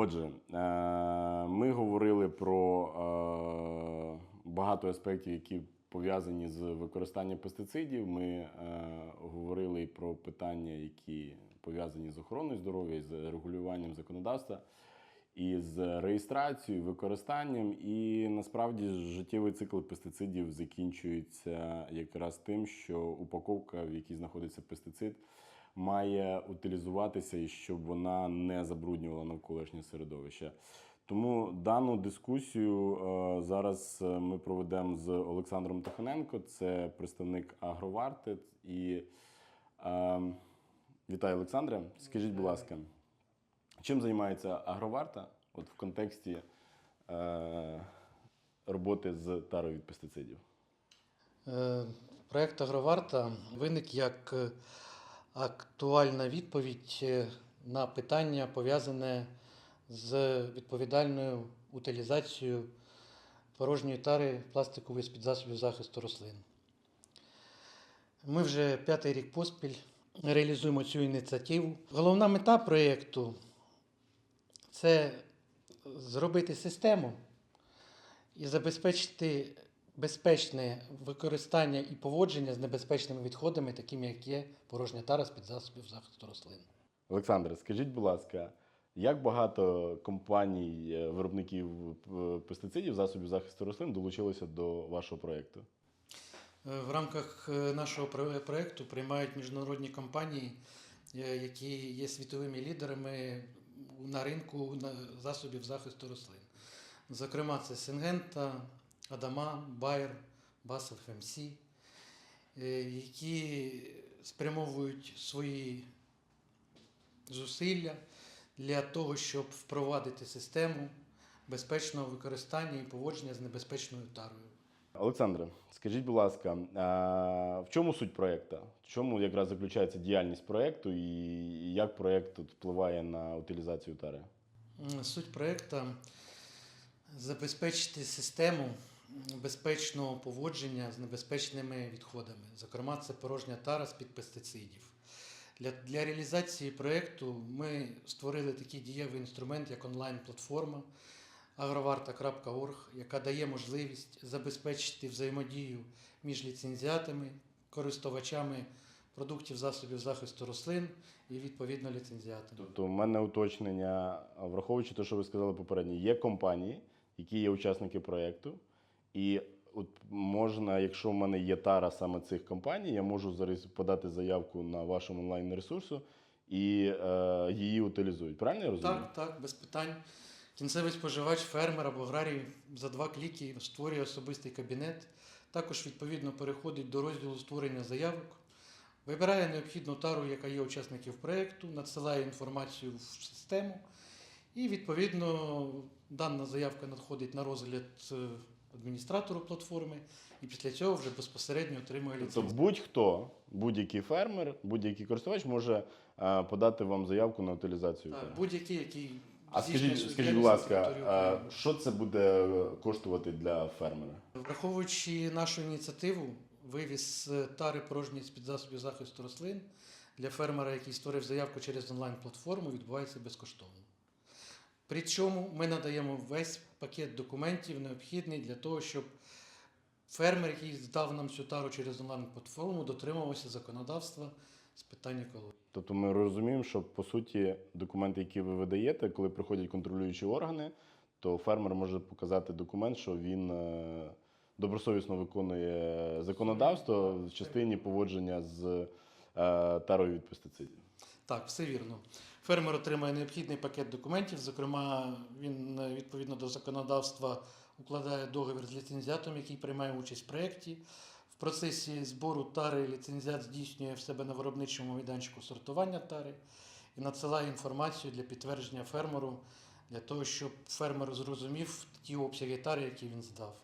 Отже, е, ми говорили про е, багато аспектів, які пов'язані з використанням пестицидів. Ми е, говорили про питання, які пов'язані з охороною здоров'я, з регулюванням законодавства, і з реєстрацією, використанням. І насправді життєвий цикл пестицидів закінчується якраз тим, що упаковка, в якій знаходиться пестицид, має утилізуватися і щоб вона не забруднювала навколишнє середовище. Тому дану дискусію е, зараз е, ми проведемо з Олександром Тихоненко, це представник Агроварти. І е, вітаю, Олександре. Скажіть, будь ласка, чим займається Агроварта от в контексті роботи з тарою від пестицидів? Проект Агроварта виник як актуальна відповідь е, на питання, пов'язане з відповідальною утилізацією порожньої тари пластикової з-під засобів захисту рослин. Ми вже п'ятий рік поспіль реалізуємо цю ініціативу. Головна мета проєкту це зробити систему і забезпечити безпечне використання і поводження з небезпечними відходами, такими як є порожня тара з-під засобів захисту рослин. Олександре, скажіть, будь ласка, як багато компаній, е, виробників е, пестицидів, засобів захисту рослин долучилося до вашого проєкту? Е, В рамках нашого про- проекту приймають міжнародні компанії, які є світовими лідерами на ринку на- засобів захисту рослин. Зокрема, це Сингента, Адама, Байер, Басел ФМС, е, які спрямовують свої зусилля для того, щоб впровадити систему безпечного використання і поводження з небезпечною тарою. Олександре, скажіть, будь ласка, а в чому суть проєкту? В чому якраз заключається діяльність проєкту і як проєкт впливає на утилізацію тари? Суть проекту забезпечити систему безпечного поводження з небезпечними відходами. Зокрема, це порожня тара з-під пестицидів. Для, для реалізації проєкту ми створили такий дієвий інструмент, як онлайн-платформа agrovarta.org, яка дає можливість забезпечити взаємодію між ліцензіатами, користувачами продуктів засобів захисту рослин і відповідно ліцензіатами. Тобто, у мене уточнення, враховуючи те, що ви сказали попередньо, є компанії, які є учасники проєкту, і от можна, якщо в мене є тара саме цих компаній, я можу зараз подати заявку на вашому онлайн-ресурсу і е, її утилізують. Правильно я розумію? Так, так, без питань. Кінцевий споживач, фермер або аграрій за два кліки створює особистий кабінет. Також відповідно переходить до розділу створення заявок, вибирає необхідну тару, яка є учасників проєкту, надсилає інформацію в систему. І відповідно дана заявка надходить на розгляд е, адміністратору платформи, і після цього вже безпосередньо отримує Тобто будь-хто, будь-який фермер, будь-який користувач може е, подати вам заявку на утилізацію. Так. Будь-який, який А здійснює скажіть, свою скажіть, будь діяльність на ласка, території України. що це буде коштувати для фермера? Враховуючи нашу ініціативу, вивіз е, тари порожньої з-під засобів захисту рослин для фермера, який створив заявку через онлайн-платформу, відбувається безкоштовно. При чому ми надаємо весь пакет документів, необхідний для того, щоб фермер, який здав нам цю тару через онлайн-платформу, дотримувався законодавства з питань екології. Тобто ми розуміємо, що по суті документи, які ви видаєте, коли приходять контролюючі органи, то фермер може показати документ, що він е, добросовісно виконує законодавство в частині поводження з е, тарою від пестицидів. Так, все вірно. Фермер отримає необхідний пакет документів. Зокрема, він е, відповідно до законодавства укладає договір з ліцензіатом, який приймає участь в проєкті. В процесі збору тари ліцензіат здійснює в себе на виробничому майданчику сортування тари і надсилає інформацію для підтвердження фермеру для того, щоб фермер зрозумів ті обсяги тари, які він здав.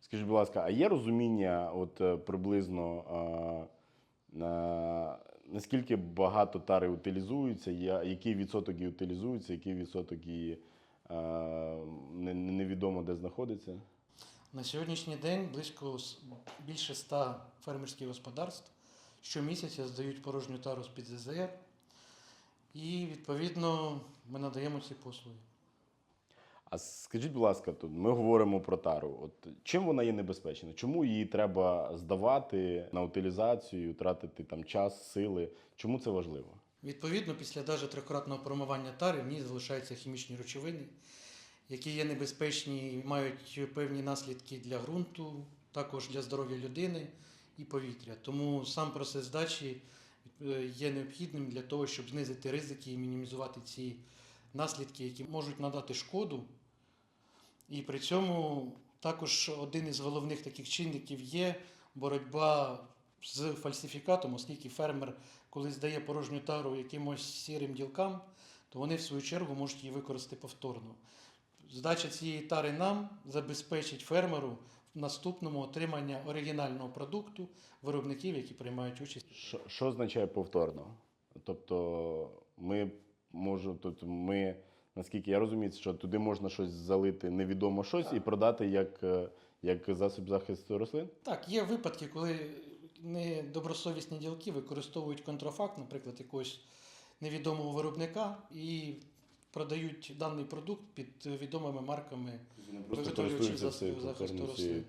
Скажіть, будь ласка, а є розуміння, от е, приблизно е, е, наскільки багато тари утилізується, я- який відсоток її утилізується, який відсоток її е, невідомо де знаходиться? На сьогоднішній день близько більше 100 фермерських господарств щомісяця здають порожню тару з-під ЗЗР. І відповідно Ми надаємо ці послуги. А скажіть, будь ласка, тут ми говоримо про тару. От чим вона є небезпечна? Чому її треба здавати на утилізацію, тратити там час, сили? Чому це важливо? Відповідно, після навіть трикратного промивання тари в ній залишаються хімічні речовини, які є небезпечні і мають певні наслідки для ґрунту, також для здоров'я людини і повітря. Тому сам процес здачі е, є необхідним для того, щоб знизити ризики і мінімізувати ці наслідки, які можуть надати шкоду. І при цьому також один із головних таких чинників є боротьба з фальсифікатом, оскільки фермер, коли здає порожню тару якимось сірим ділкам, то вони в свою чергу можуть її використати повторно. Здача цієї тари нам забезпечить фермеру в наступному отримання оригінального продукту виробників, які приймають участь. Що, що означає повторно? Тобто, ми можу, тут ми, наскільки я розумію, що туди можна щось залити, невідомо щось, і продати як, е, як засіб захисту рослин? Так, є випадки, коли недобросовісні ділки використовують контрафакт, наприклад, якогось невідомого виробника, і продають даний продукт під відомими марками Виготовлюючи користуються захисту рослин.